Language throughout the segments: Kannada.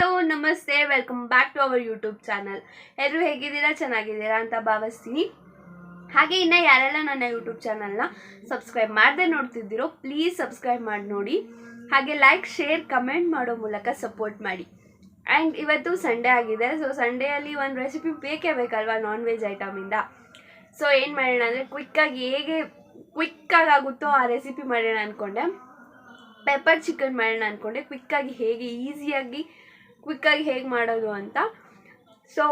ಹಲೋ, ನಮಸ್ತೆ welcome back to our YouTube channel ಎಲ್ಲರೂ ಹೇಗಿದ್ದೀರಾ? ಚೆನ್ನಾಗಿದ್ದೀರಾ ಅಂತ ಭಾವಿಸ್ತೀನಿ. ಹಾಗೆ ಇನ್ನು ಯಾರೆಲ್ಲ ನನ್ನ ಯೂಟ್ಯೂಬ್ ಚಾನಲ್ನ ಸಬ್ಸ್ಕ್ರೈಬ್ ಮಾಡದೆ ನೋಡ್ತಿದ್ದೀರೋ ಪ್ಲೀಸ್ ಸಬ್ಸ್ಕ್ರೈಬ್ ಮಾಡಿ ನೋಡಿ. ಹಾಗೆ ಲೈಕ್ ಶೇರ್ ಕಮೆಂಟ್ ಮಾಡೋ ಮೂಲಕ ಸಪೋರ್ಟ್ ಮಾಡಿ. ಆ್ಯಂಡ್ ಇವತ್ತು ಸಂಡೇ ಆಗಿದೆ. ಸೊ ಸಂಡೇಯಲ್ಲಿ ಒಂದು ರೆಸಿಪಿ ಬೇಕೇ ಬೇಕಲ್ವಾ? ನಾನ್ ವೆಜ್ ಐಟಮಿಂದ ಸೊ ಏನು ಮಾಡೋಣ ಅಂದರೆ ಕ್ವಿಕ್ಕಾಗಿ ಹೇಗೆ ಕ್ವಿಕ್ಕಾಗಿ ಆಗುತ್ತೋ ಆ ರೆಸಿಪಿ ಮಾಡೋಣ ಅಂದ್ಕೊಂಡೆ ಪೆಪ್ಪರ್ ಚಿಕನ್ ಮಾಡೋಣ ಅಂದ್ಕೊಂಡೆ ಕ್ವಿಕ್ಕಾಗಿ ಹೇಗೆ ಈಸಿಯಾಗಿ ಕ್ವಿಕ್ಕಾಗಿ ಹೇಗೆ ಮಾಡೋದು ಅಂತ. ಸೊ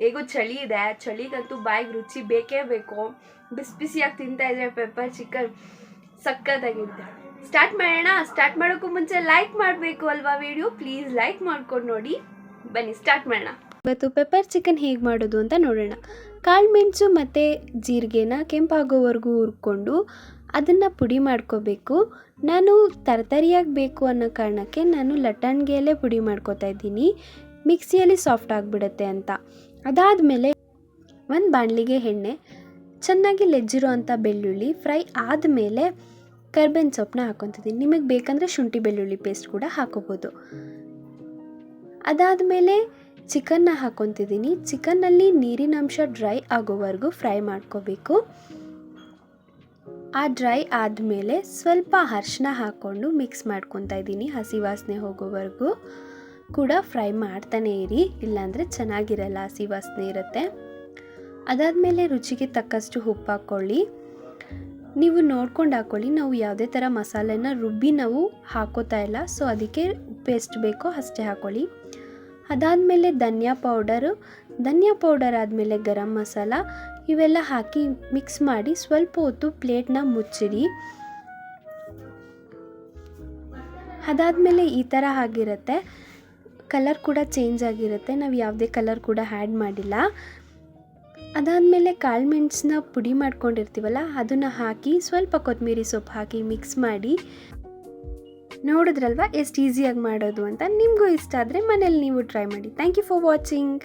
ಹೇಗೂ ಚಳಿ ಇದೆ. ಚಳಿಗಂತೂ ಬಾಯಿಗೆ ರುಚಿ ಬೇಕೇ ಬೇಕು. ಬಿಸಿ ಬಿಸಿಯಾಗಿ ತಿಂತಾ ಇದ್ರೆ ಪೆಪ್ಪರ್ ಚಿಕನ್ ಸಕ್ಕತ್ತಾಗಿರುತ್ತೆ. ಸ್ಟಾರ್ಟ್ ಮಾಡೋಣ. ಸ್ಟಾರ್ಟ್ ಮಾಡೋಕ್ಕೂ ಮುಂಚೆ ಲೈಕ್ ಮಾಡಬೇಕು ಅಲ್ವಾ ವಿಡಿಯೋ ಪ್ಲೀಸ್ ಲೈಕ್ ಮಾಡ್ಕೊಂಡು ನೋಡಿ. ಬನ್ನಿ ಸ್ಟಾರ್ಟ್ ಮಾಡೋಣ. ಇವತ್ತು ಪೆಪ್ಪರ್ ಚಿಕನ್ ಹೇಗೆ ಮಾಡೋದು ಅಂತ ನೋಡೋಣ. ಕಾಳು ಮೆಣಸು ಮತ್ತು ಜೀರಿಗೆನ ಕೆಂಪಾಗೋವರೆಗೂ ಹುರ್ಕೊಂಡು ಅದನ್ನು ಪುಡಿ ಮಾಡ್ಕೋಬೇಕು. ನಾನು ತರತರಿಯಾಗಿ ಬೇಕು ಅನ್ನೋ ಕಾರಣಕ್ಕೆ ನಾನು ಲಟ್ಟಣಿಗೆಯಲ್ಲೇ ಪುಡಿ ಮಾಡ್ಕೋತಾ ಇದ್ದೀನಿ. ಮಿಕ್ಸಿಯಲ್ಲಿ ಸಾಫ್ಟ್ ಆಗಿಬಿಡುತ್ತೆ ಅಂತ. ಅದಾದಮೇಲೆ ಒಂದು ಬಾಣಲಿಗೆ ಎಣ್ಣೆ, ಚೆನ್ನಾಗಿ ಲೆಜ್ಜಿರೋ ಅಂಥ ಬೆಳ್ಳುಳ್ಳಿ, ಫ್ರೈ ಆದಮೇಲೆ ಕರ್ಬೇವಿನ ಸೊಪ್ಪನ್ನ ಹಾಕೊತಿದ್ದೀನಿ. ನಿಮಗೆ ಬೇಕಂದರೆ ಶುಂಠಿ ಬೆಳ್ಳುಳ್ಳಿ ಪೇಸ್ಟ್ ಕೂಡ ಹಾಕೋಬೋದು. ಅದಾದಮೇಲೆ ಚಿಕನ್ನ ಹಾಕೊತಿದ್ದೀನಿ. ಚಿಕನ್ನಲ್ಲಿ ನೀರಿನ ಅಂಶ ಡ್ರೈ ಆಗೋವರೆಗೂ ಫ್ರೈ ಮಾಡ್ಕೋಬೇಕು. ಆ ಡ್ರೈ ಆದಮೇಲೆ ಸ್ವಲ್ಪ ಅರ್ಶಿನ ಹಾಕ್ಕೊಂಡು ಮಿಕ್ಸ್ ಮಾಡ್ಕೊತಾ ಇದ್ದೀನಿ ಹಸಿ ವಾಸನೆ ಹೋಗೋವರೆಗೂ. ಕೂಡ ಫ್ರೈ ಮಾಡ್ತಾನೆ ಇರಿ, ಇಲ್ಲಾಂದರೆ ಚೆನ್ನಾಗಿರಲ್ಲ ಹಸಿ ವಾಸನೆ ಇರುತ್ತೆ. ಅದಾದಮೇಲೆ ರುಚಿಗೆ ತಕ್ಕಷ್ಟು ಉಪ್ಪು ಹಾಕ್ಕೊಳ್ಳಿ. ನೀವು ನೋಡ್ಕೊಂಡು ಹಾಕ್ಕೊಳ್ಳಿ, ನಾವು ಯಾವುದೇ ಥರ ಮಸಾಲೆನ ರುಬ್ಬಿ ನಾವು ಹಾಕೋತಾ ಇಲ್ಲ, ಸೊ ಅದಕ್ಕೆ ಉಪ್ಪು ಎಷ್ಟು ಬೇಕೋ ಅಷ್ಟೇ ಹಾಕ್ಕೊಳ್ಳಿ. ಅದಾದಮೇಲೆ ಧನಿಯಾ ಪೌಡರು. ಧನಿಯಾ ಪೌಡರ್ ಆದಮೇಲೆ ಗರಂ ಮಸಾಲ. ಇವೆಲ್ಲ ಹಾಕಿ ಮಿಕ್ಸ್ ಮಾಡಿ ಸ್ವಲ್ಪ ಹೊತ್ತು ಪ್ಲೇಟ್ನ ಮುಚ್ಚಿಡಿ. ಅದಾದಮೇಲೆ ಈ ಥರ ಆಗಿರುತ್ತೆ. ಕಲರ್ ಕೂಡ ಚೇಂಜ್ ಆಗಿರುತ್ತೆ. ನಾವು ಯಾವುದೇ ಕಲರ್ ಕೂಡ ಆ್ಯಡ್ ಮಾಡಿಲ್ಲ. ಅದಾದಮೇಲೆ ಕಾಳು ಮೆಣಸನ್ನ ಪುಡಿ ಮಾಡ್ಕೊಂಡಿರ್ತೀವಲ್ಲ, ಅದನ್ನು ಹಾಕಿ ಸ್ವಲ್ಪ ಕೊತ್ತಂಬರಿ ಸೊಪ್ಪು ಹಾಕಿ ಮಿಕ್ಸ್ ಮಾಡಿ. ನೋಡಿದ್ರಲ್ವ? ಎಷ್ಟು ಈಸಿಯಾಗಿ ಮಾಡೋದು ಅಂತ. ನಿಮಗೂ ಇಷ್ಟ ಆದರೆ ಮನೇಲಿ ನೀವು ಟ್ರೈ ಮಾಡಿ. Thank you for watching